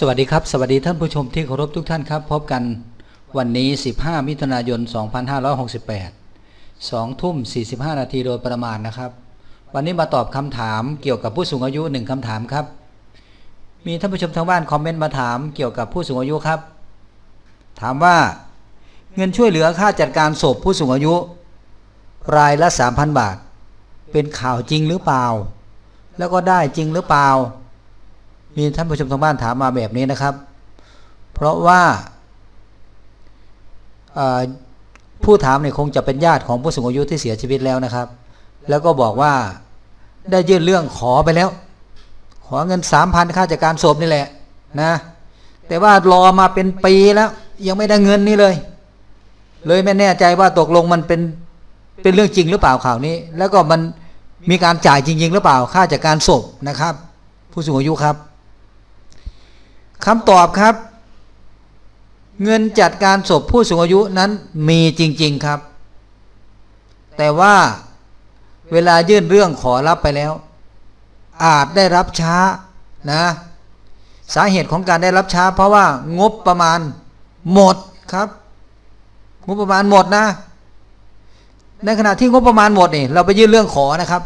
สวัสดีครับ สวัสดีท่านผู้ชมที่เคารพทุกท่านครับ พบกันวันนี้ 15 มิถุนายน 2568 2 ทุ่ม 45 นาทีโดยประมาณนะครับ วันนี้มาตอบคำถามเกี่ยวกับผู้สูงอายุหนึ่งคำถามครับ มีท่านผู้ชมทางบ้านคอมเมนต์มาถามเกี่ยวกับผู้สูงอายุครับ ถามว่า เงินช่วยเหลือค่าจัดการศพผู้สูงอายุ รายละ 3,000 บาท เป็นข่าวจริงหรือเปล่า แล้วก็ได้จริงหรือเปล่า มีท่านผู้ชมทางบ้านถามมาแบบนี้นะครับ เพราะว่าผู้ถามเนี่ยคงจะเป็นญาติของผู้สูงอายุที่เสียชีวิตแล้วนะครับ แล้วก็บอกว่าได้ยื่นเรื่องขอไปแล้ว ขอเงินสามพันค่าจัดการศพนี่แหละนะ แต่ว่ารอมาเป็นปีแล้ว ยังไม่ได้เงินนี่เลย เลยไม่แน่ใจว่าตกลงมันเป็นเป็นเรื่องจริงหรือเปล่าข่าวนี้ แล้วก็มันมีการจ่ายจริง ๆ หรือเปล่าค่าจัดการศพนะครับ ผู้สูงอายุครับ คำตอบครับ เงินจัดการศพผู้สูงอายุนั้นมีจริง ๆครับ แต่ว่าเวลายื่นเรื่องขอรับไปแล้ว อาจได้รับช้านะ สาเหตุของการได้รับช้า เพราะว่างบประมาณหมดครับงบประมาณหมดนะ ในขณะที่งบประมาณหมดนี่เราไปยื่นเรื่องขอนะครับ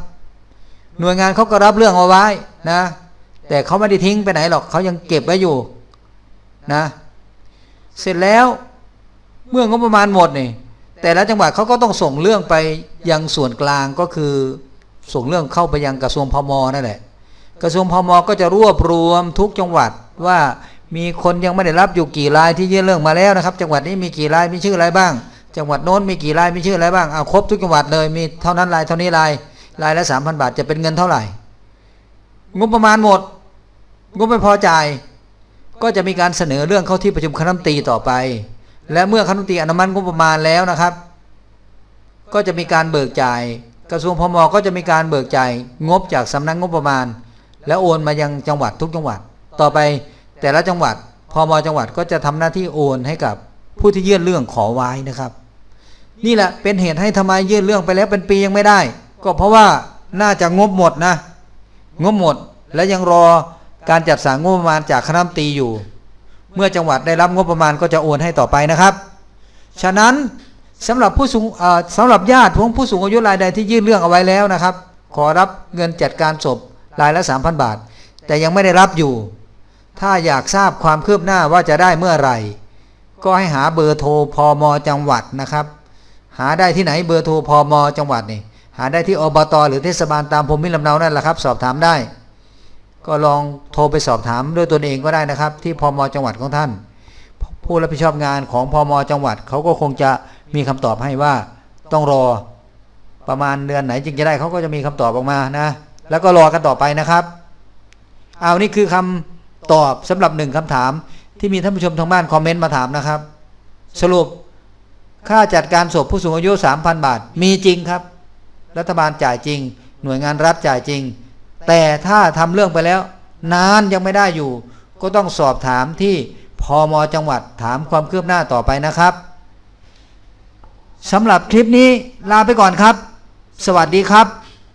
หน่วยงานเขาก็รับเรื่องเอาไว้นะ แต่เขาไม่ได้ทิ้งไปไหนหรอกเขายังเก็บไว้อยู่นะ เสร็จแล้วเมื่องบประมาณหมดนี่แต่ละจังหวัดเขาก็ต้องส่งเรื่องไปยังส่วนกลางก็คือส่งเรื่องเข้าไปยังกระทรวงพมนั่นแหละ กระทรวงพมก็จะรวบรวมทุกจังหวัดว่ามีคนยังไม่ได้รับอยู่กี่รายที่ยื่นเรื่องมาแล้วนะครับ จังหวัดนี้มีกี่รายมีชื่ออะไรบ้าง จังหวัดโน้นมีกี่รายมีชื่ออะไรบ้างเอาครบทุกจังหวัดเลยมีเท่านั้นรายเท่านี้รายรายละสามพันบาทจะเป็นเงินเท่าไหร่งบประมาณหมด งบไม่พอจ่ายก็จะมีการเสนอเรื่องเข้าที่ประชุมคณะรัฐมนตรีต่อไป และเมื่อคณะรัฐมนตรีอนุมัติงบประมาณแล้วนะครับ ก็จะมีการเบิกจ่าย กระทรวงพมก็จะมีการเบิกจ่ายงบจากสำนักงบประมาณ แล้วโอนมายังจังหวัดทุกจังหวัด ต่อไปแต่ละจังหวัดพมจังหวัดก็จะทำหน้าที่โอนให้กับผู้ที่ยื่นเรื่องขอไว้นะครับ นี่แหละเป็นเหตุให้ทำไมยื่นเรื่องไปแล้วเป็นปียังไม่ได้ ก็เพราะว่าน่าจะงบหมดนะ งบหมดและยังรอ การจัดสรรงบประมาณจากคณะตีอยู่ เมื่อจังหวัดได้รับงบประมาณก็จะโอนให้ต่อไปนะครับ ฉะนั้นสำหรับผู้สูงสำหรับญาติของผู้สูงอายุรายใดที่ยื่นเรื่องเอาไว้แล้วนะครับ ขอรับเงินจัดการศพรายละ 3,000 บาท แต่ยังไม่ได้รับอยู่ ถ้าอยากทราบความคืบหน้าว่าจะได้เมื่อไหร่ ก็ให้หาเบอร์โทรพมจังหวัดนะครับ หาได้ที่ไหนเบอร์โทรพมจังหวัดนี่หาได้ที่อบตหรือเทศบาลตามภูมิลำเนานั่นแหละครับ สอบถามได้ ก็ลองโทรไปสอบถามด้วยตนเองก็ได้นะครับ ที่พมจังหวัดของท่าน ผู้รับผิดชอบงานของพมจังหวัดเขาก็คงจะมีคำตอบให้ว่าต้องรอประมาณเดือนไหนจึงจะได้เขาก็จะมีคำตอบออกมานะ แล้วก็รอกันต่อไปนะครับ เอานี่คือคำตอบสำหรับหนึ่งคำถาม ที่มีท่านผู้ชมทางบ้านคอมเมนต์มาถามนะครับ สรุปค่าจัดการศพผู้สูงอายุ 3,000 บาท มีจริงครับ รัฐบาลจ่ายจริง หน่วยงานรัฐจ่ายจริง แต่ถ้าทำเรื่องไปแล้ว นานยังไม่ได้อยู่ ก็ต้องสอบถามที่พอมจังหวัดถามความคืบหน้าต่อไปนะครับสำหรับคลิปนี้ลาไปก่อนครับ สวัสดีครับ